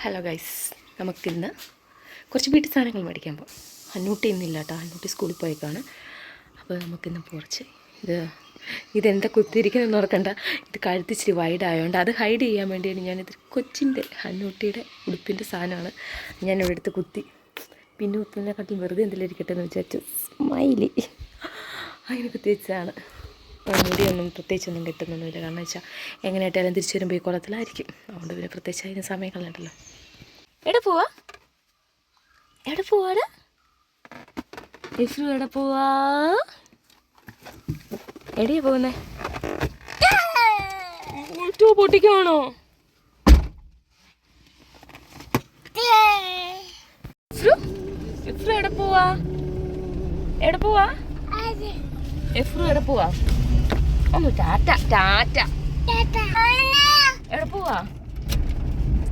Hello guys നമുക്കിന്ന് കുറച്ച് വീട്ടു സാധനങ്ങൾ മേടിക്കാൻ പോകാം അന്നൂട്ടി ഇന്നില്ല കേട്ടോ. അന്നൂട്ടി സ്കൂളിൽ പോയേക്കാണ്. അപ്പോൾ നമുക്കിന്ന് കുറച്ച് ഇത് ഇതെന്താ കുത്തിയിരിക്കുന്നതെന്ന് ഓർക്കണ്ട ഇത് കഴുത്തിച്ചിരി വൈഡ് ആയതുകൊണ്ട് അത് ഹൈഡ് ചെയ്യാൻ വേണ്ടിയാണ് ഞാനിത് കൊച്ചിന്റെ അന്നൂട്ടിയുടെ ഉടുപ്പിന്റെ സാധനമാണ് ഞാനിവിടെ എടുത്ത് കുത്തി. പിന്നെ കുത്തുന്നതിനെക്കാട്ടും വെറുതെ എന്തെങ്കിലും ഇരിക്കട്ടെ എന്ന് വിചാരിച്ചു സ്മൈലി അങ്ങനെ കുത്തി വെച്ചതാണ് മുടിയൊന്നും പ്രത്യേകിച്ചൊന്നും കിട്ടുന്നൊന്നുമില്ല. കാരണം വെച്ചാൽ എങ്ങനെയായിട്ടാലും തിരിച്ചു വരുമ്പോൾ ഈ കുളത്തിലായിരിക്കും. അതുകൊണ്ട് പിന്നെ പ്രത്യേകിച്ച് അതിന് സമയം കളയണ്ടല്ലോ. എവിടെ പോവാ? എവിടെ പോവാടാ? ഇഫ്രു എവിടെ പോവാ? എടിയാ പോകുന്നേ? ടൂ പൊട്ടിക്കാണോ? എവിടെ പോവാ? എവിടെ പോവാ? എഫ്രു എവിടെ പോവാ? ഒന്ന് ടാറ്റ ടാറ്റ എവിടെ പോവാ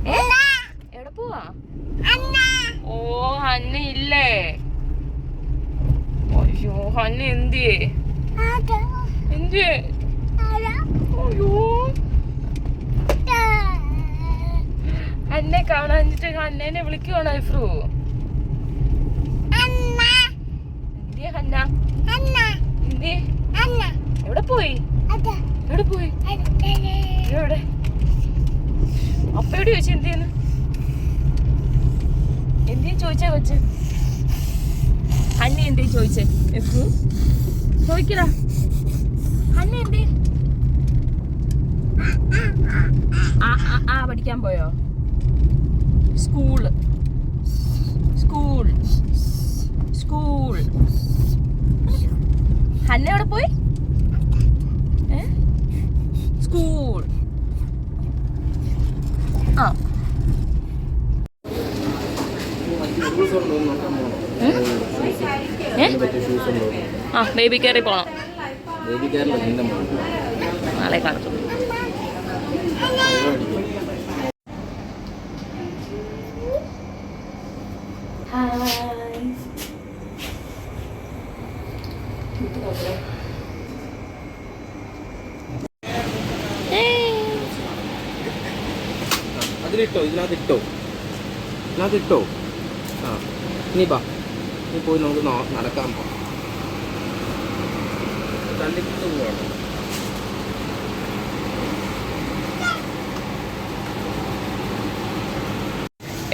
ഏ? എവിടെ പോവാ ഓ ഹന്ന ഇല്ലേ അയ്യോ ഹന്ന എന്തിയേ എന്തിയേ അയ്യോ അന്നെ കാണാഞ്ഞിട്ട് അന്നേനെ വിളിക്കുവാണോ ഇഫ്രു എന്തിയെ ഹന്ന എന്തിയെ എവിടെ പോയി? എവിടെ പോയി? എവിടെ? അപ്പയോട് ചോദിച്ചു എന്തിയെന്ന്? എന്തിയെ ചോദിച്ചാ കൊച്ചു? അന്നെ എന്തേ ചോദിച്ചേ? എഫു ചോദിക്കടാ. അന്നെ എന്തേ ആ ആ ആ പഠിക്കാൻ പോയോ? സ്കൂൾ. സ്കൂൾ. സ്കൂൾ. ഹന്ന എവിടെ പോയി? സ്കൂൾ ആ? ആ ബേബി കയറി പോണം. നാളെ കാണത്തുള്ളൂ അതിലിട്ടോ ഇതിനകത്തിട്ടോ. ഇതിനകത്തിട്ടോ. ആ ഇനി ബാ. ഇനി പോയി നമുക്ക് നടക്കാൻ പോവാം. തള്ളിക്കൊണ്ട്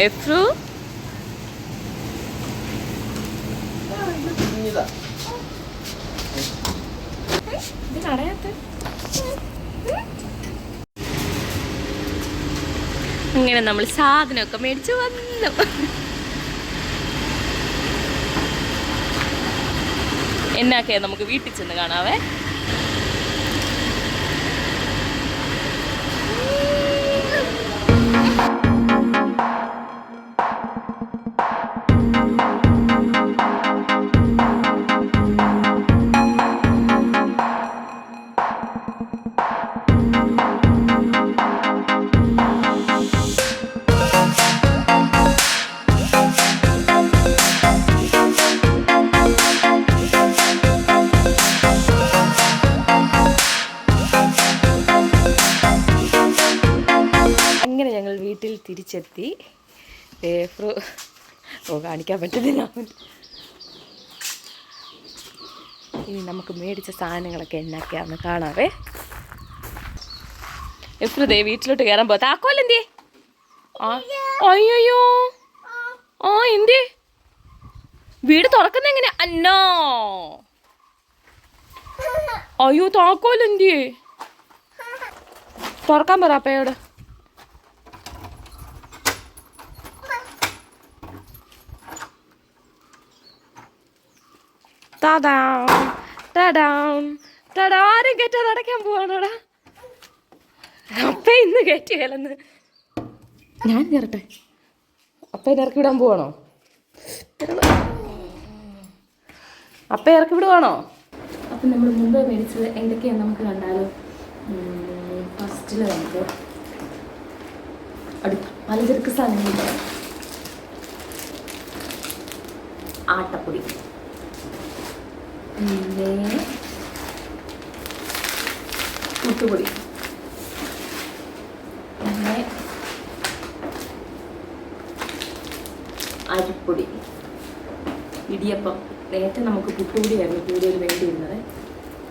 എഫ്രു? കുഞ്ഞിതാ ഇത് കടയാത്ത. അങ്ങനെ നമ്മൾ സാധനമൊക്കെ മേടിച്ച് വന്നു. എന്നാക്കെ നമുക്ക് വീട്ടിൽ ചെന്ന് കാണാവേ. വീട്ടിൽ തിരിച്ചെത്തി. ഏഫ്രു ഓ കാണിക്കാൻ പറ്റുന്നില്ല. ഇനി നമുക്ക് മേടിച്ച സാധനങ്ങളൊക്കെ എന്നൊക്കെയാണെന്ന് കാണാവേ. എഫ്രു ദേ വീട്ടിലോട്ട് കയറാൻ പോ താക്കോൽ എന്തേ ആ അയ്യോ ആ എന്തേ വീട് തുറക്കുന്ന എങ്ങനെ അന്നോ. അയ്യോ താക്കോൽ എന്തേ തുറക്കാൻ പറ അപ്പയോട്. തടാം തടാം തടാ ആരും കയറ്റാതെ അടയ്ക്കാൻ പോവാണോടാ? അപ്പ ഇന്ന് കയറ്റിയല്ലെന്ന്. ഞാൻ കയറട്ടെ അപ്പ ഇറക്കി വിടാൻ പോവാണോ? അപ്പ ഇറക്കി വിടുവാണോ? അപ്പം നമ്മൾ മുമ്പ് മേടിച്ചത് എന്തൊക്കെയാണ് നമുക്ക് കണ്ടാലോ? ഫസ്റ്റിൽ നമുക്ക് അടുത്ത പലചരക്ക് സാധനങ്ങൾ ആട്ടപ്പൊടി. പിന്നെ മുട്ടുപൊടി. പിന്നെ അരിപ്പൊടി. ഇടിയപ്പം. നേരത്തെ നമുക്ക് പുട്ടുപൊടിയായിരുന്നു കൂടുതൽ വേണ്ടിയിരുന്നത്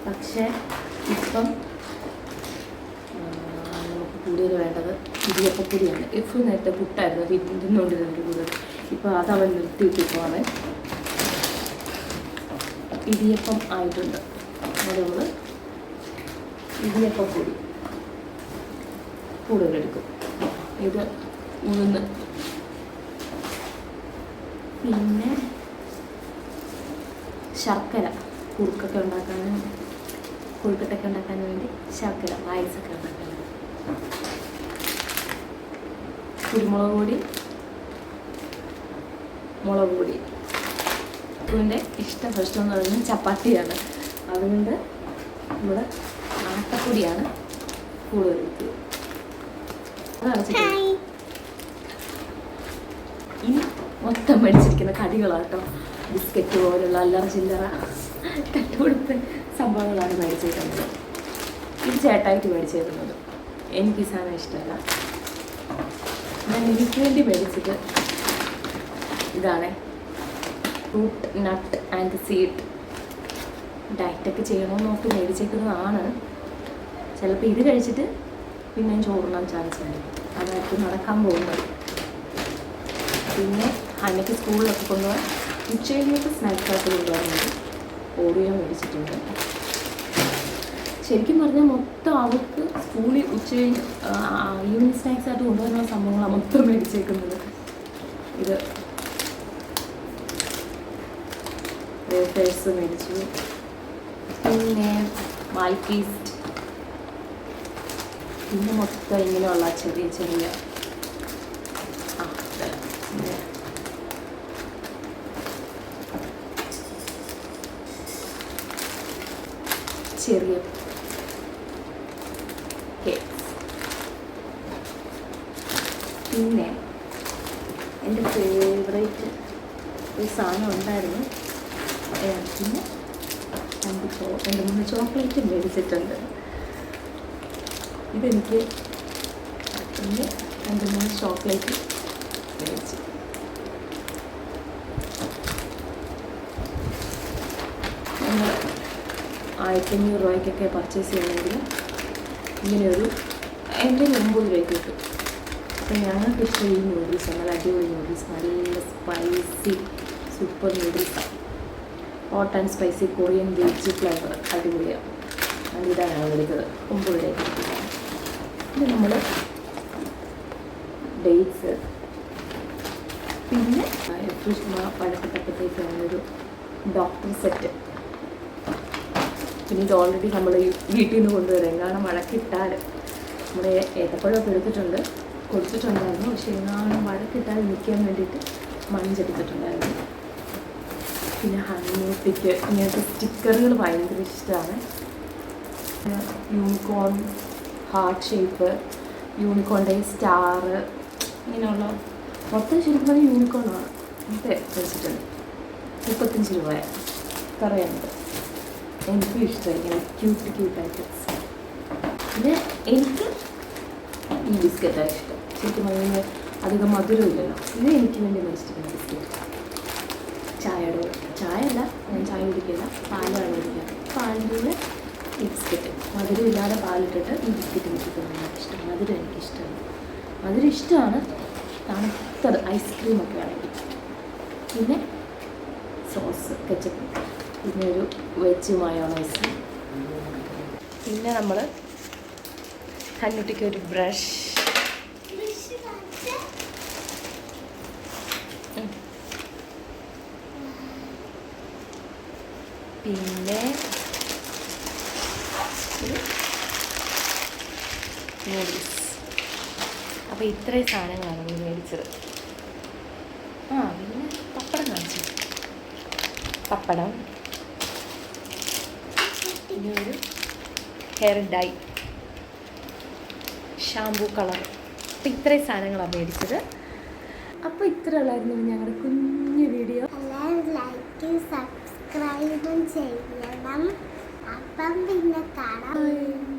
പക്ഷേ ഇപ്പം നമുക്ക് കൂടുതൽ വേണ്ടത് ഇടിയപ്പപ്പൊടിയാണ്. ഇപ്പം നേരത്തെ പുട്ടായിരുന്നു. തിന്നുകൊണ്ടിരുന്നത് കൂടുതൽ. ഇപ്പോൾ അതവൻ നിർത്തിയിട്ടിപ്പോണ് ഇടിയപ്പം ആയിട്ടുണ്ട്. അത് നമ്മൾ കൂടുതൽ എടുക്കും ഇത് ഉഴുന്ന്. പിന്നെ ശർക്കര. കുറുക്കൊക്കെ ഉണ്ടാക്കാനും കുറുക്കട്ടൊക്കെ ഉണ്ടാക്കാൻ വേണ്ടി ശർക്കര പായസമൊക്കെ ഉണ്ടാക്കാൻ കുരുമുളക് പൊടി മുളക് പൊടി. ഇതിന്റെ ഇഷ്ട ഭക്ഷണം എന്ന് പറയുന്നത് ചപ്പാത്തിയാണ്. അതുകൊണ്ട് നമ്മൾ ആട്ടപ്പൊടിയാണ് കൂടുതൽ ഇനി മൊത്തം മേടിച്ചിരിക്കുന്ന കടികളാട്ടോ. ബിസ്ക്കറ്റ് പോലുള്ള അല്ലറ ചില്ലറ തട്ടുകൊടുത്ത് സംഭവങ്ങളാണ് മേടിച്ചിരിക്കുന്നത് ഇത് ചേട്ടായിട്ട് മേടിച്ചിരുന്നത് എനിക്ക് ഈ സാധനം ഇഷ്ടമല്ല. ഞാൻ എനിക്ക് വേണ്ടി മേടിച്ചത് ഇതാണ്. ഫ്രൂട്ട് നട്ട് ആൻഡ് സീഡ് ഡയറ്റൊക്കെ ചെയ്യണമെന്ന് നോക്കി മേടിച്ചേക്കുന്നതാണ്. ചിലപ്പോൾ ഇത് കഴിച്ചിട്ട് പിന്നെ ചോറുണ്ണാൻ ചാൻസ് ഉണ്ട്. അതായിരിക്കും നടക്കാൻ പോകുന്നത്. പിന്നെ അന്നയ്ക്ക് സ്കൂളിലൊക്കെ കൊണ്ടുപോകാൻ ഉച്ചയിലേക്ക് സ്നാക്സ് ആക്കി കൊണ്ടുപോകുന്നത് ഓറിയോ മേടിച്ചിട്ടുണ്ട്. ശരിക്കും പറഞ്ഞാൽ മൊത്തം അവർക്ക് സ്കൂളിൽ ഉച്ചകഴിഞ്ഞ് ഈവനിങ് സ്നാക്സ് ആയിട്ട് കൊണ്ടുവരുന്ന സംഭവങ്ങളാണ് മൊത്തം മേടിച്ചേക്കുന്നത് ഇത് വേഫേഴ്സ് മേടിച്ചു. പിന്നെ മാൽക്കീസ്റ്റ് പിന്നെ മൊത്തം ഇങ്ങനെയുള്ള ചെറിയ ചെറിയ. ചെറിയ പിന്നെ എന്റെ ഫേവറേറ്റ് ഒരു സാധനം ഉണ്ടായിരുന്നു. പിന്നെ രണ്ട് ചോ രണ്ട് മൂന്ന് ചോക്ലേറ്റ് മേടിച്ചിട്ടുണ്ട് ഇതെനിക്ക് പിന്നെ രണ്ട് മൂന്ന് ചോക്ലേറ്റ് മേടിച്ചു നമ്മൾ ആയിരത്തഞ്ഞൂറ് രൂപയ്ക്കൊക്കെ പർച്ചേസ് ചെയ്യണമെങ്കിൽ ഇങ്ങനെയൊരു എന്റെ ഒമ്പത് രൂപയ്ക്ക് കിട്ടും. അപ്പം ഞങ്ങൾക്ക് ഇഷ്ടം ഈ നൂഡിൽസ് നല്ല അടിപൊളി നൂഡിൽസ് നല്ല spicy super നൂഡിൽസാണ് hot and spicy Korean beach flavour അടിപൊളിയാണ് അത് ഇതാണ് ഞങ്ങൾ ഒമ്പത് രൂപയ്ക്ക് ഇത് നമ്മൾ ഡേറ്റ്സ് പിന്നെ ഫ്രിഷ് പഴക്കത്തപ്പത്തേക്ക് ഒരു ഡോക്ടർ സെറ്റ് പിന്നെ ഇത് ഓൾറെഡി നമ്മൾ വീട്ടിൽ നിന്ന് കൊണ്ടുവരാം. കാരണം മഴക്കിട്ടാൽ നമ്മൾ ഏത്തപ്പഴമൊക്കെ എടുത്തിട്ടുണ്ട്. കൊടുത്തിട്ടുണ്ടായിരുന്നു. പക്ഷേ എങ്ങാനും മഴക്കിട്ടാൽ നിൽക്കാൻ വേണ്ടിയിട്ട് മഞ്ചെടുത്തിട്ടുണ്ടായിരുന്നു പിന്നെ ഹൺമൂട്ടിക്ക് ഇങ്ങനത്തെ സ്റ്റിക്കറുകൾ ഭയങ്കര ഇഷ്ടമാണ് യൂണിക്കോൺ ഹാർട്ട് ഷേപ്പ് യൂണിക്കോണിന്റെ സ്റ്റാർ ഇങ്ങനെയുള്ള മൊത്തം ശരിക്കും പറഞ്ഞാൽ യൂണിക്കോണാണ് ഇത് വെച്ചിട്ടുണ്ട്. മുപ്പത്തഞ്ച് രൂപ പറയാനുണ്ട് എനിക്കും ഇഷ്ടമായി ഇങ്ങനെ ക്യൂട്ട് ക്യൂട്ടായിട്ട് പിന്നെ എനിക്ക് ഈ ബിസ്ക്കറ്റാണ് ഇഷ്ടം. ശരിക്കും പറഞ്ഞാൽ അധികം മധുരമില്ലല്ലോ. ഇത് എനിക്ക് വേണ്ടി മേടിച്ചിട്ടുണ്ട് ബിസ്ക്കറ്റ് ചായയുടെ കൂടെ ചായ അല്ല ഞാൻ ചായ കുടിക്കില്ല പാലാണ് കുടിക്കുക. കൂടെ ഈ ബിസ്ക്കറ്റ്. മധുരം ഇല്ലാതെ പാലിട്ടിട്ട് ഈ ബിസ്ക്കറ്റ് എനിക്ക് തിന്നാൻ ഇഷ്ടം. മധുരം എനിക്ക് ഇഷ്ടമാണ് മധുരം ഇഷ്ടമാണ്. തണുത്തത് ഐസ്ക്രീമൊക്കെ ആണെങ്കിൽ. പിന്നെ സോസ് കെച്ചപ്പ് പിന്നെ ഒരു വെജ് മയോണൈസ് പിന്നെ നമ്മൾ കണ്ണുട്ടിക്ക് ഒരു ബ്രഷ് പിന്നെ നൂഡിൽസ് അപ്പോൾ ഇത്രയും സാധനങ്ങളാണ് നമ്മൾ മേടിച്ചത്. ആ പിന്നെ പപ്പടം കാണിച്ചു. പപ്പടം. പിന്നെ ഒരു ഹെയർ ഡൈ ഷാംപൂ കളർ അപ്പോൾ ഇത്രയും സാധനങ്ങളാണ് മേടിച്ചത്. അപ്പോൾ ഇത്ര ഉള്ളായിരുന്നു ഞങ്ങളുടെ കുഞ്ഞു വീഡിയോ ലൈക്ക് സബ്സ്ക്രൈബും ചെയ്യണം. അപ്പം പിന്നെ കാണാം.